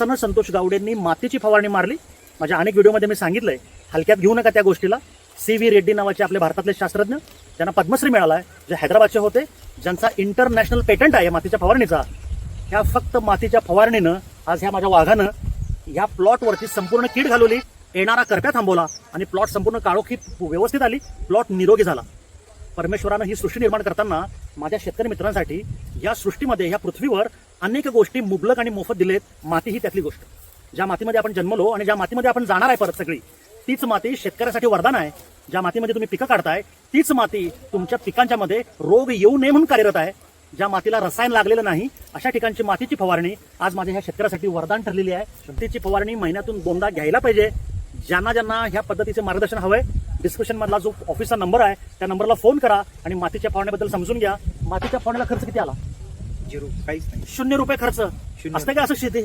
विश्वासानं संतोष गावडेंनी मातीची फवारणी मारली. माझ्या अनेक व्हिडिओमध्ये मी सांगितलंय हलक्यात घेऊ नका त्या गोष्टीला. सी व्ही रेड्डी नावाचे आपले भारतातले शास्त्रज्ञ ज्यांना पद्मश्री मिळाला आहे जे हैदराबादचे होते. ज्यांचा इंटरनॅशनल पेटंट आहे या मातीच्या फवारणीचा. ह्या फक्त मातीच्या फवारणीनं आज ह्या माझ्या वाघानं ह्या प्लॉटवरती संपूर्ण कीड घालवली येणारा करप्या थांबवला आणि प्लॉट संपूर्ण काळोखी व्यवस्थित आली प्लॉट निरोगी झाला. परमेश्वरानं ही सृष्टी निर्माण करताना माझ्या शेतकरी मित्रांसाठी या सृष्टीमध्ये ह्या पृथ्वीवर अनेक गोष्टी मुबलक आणि मोफत दिलेत. माती ही त्यातली गोष्ट. ज्या मातीमध्ये आपण जन्मलो आणि ज्या मातीमध्ये आपण जाणार आहे परत सगळी तीच माती शेतकऱ्यासाठी वरदान आहे. ज्या मातीमध्ये तुम्ही पिकं काढताय तीच माती तुमच्या पिकांच्या मध्ये रोग येऊ नये म्हणून कार्यरत आहे. ज्या मातीला रसायन लागलेलं नाही अशा ठिकाणची मातीची फवारणी आज माझ्या ह्या शेतकऱ्यासाठी वरदान ठरलेली आहे. मातीची फवारणी महिन्यातून दोनदा घ्यायला पाहिजे. ज्यांना ज्यांना ह्या पद्धतीचे मार्गदर्शन हवंय डिस्क्रिप्शन मधला जो ऑफिसचा नंबर आहे त्या नंबरला फोन करा आणि मातीच्या फवारण्याबद्दल समजून घ्या. मातीच्या फवारण्याला खर्च किती आला? झिरो काहीच नाही. शून्य रुपये खर्च. शून्य. असते का असं शेती?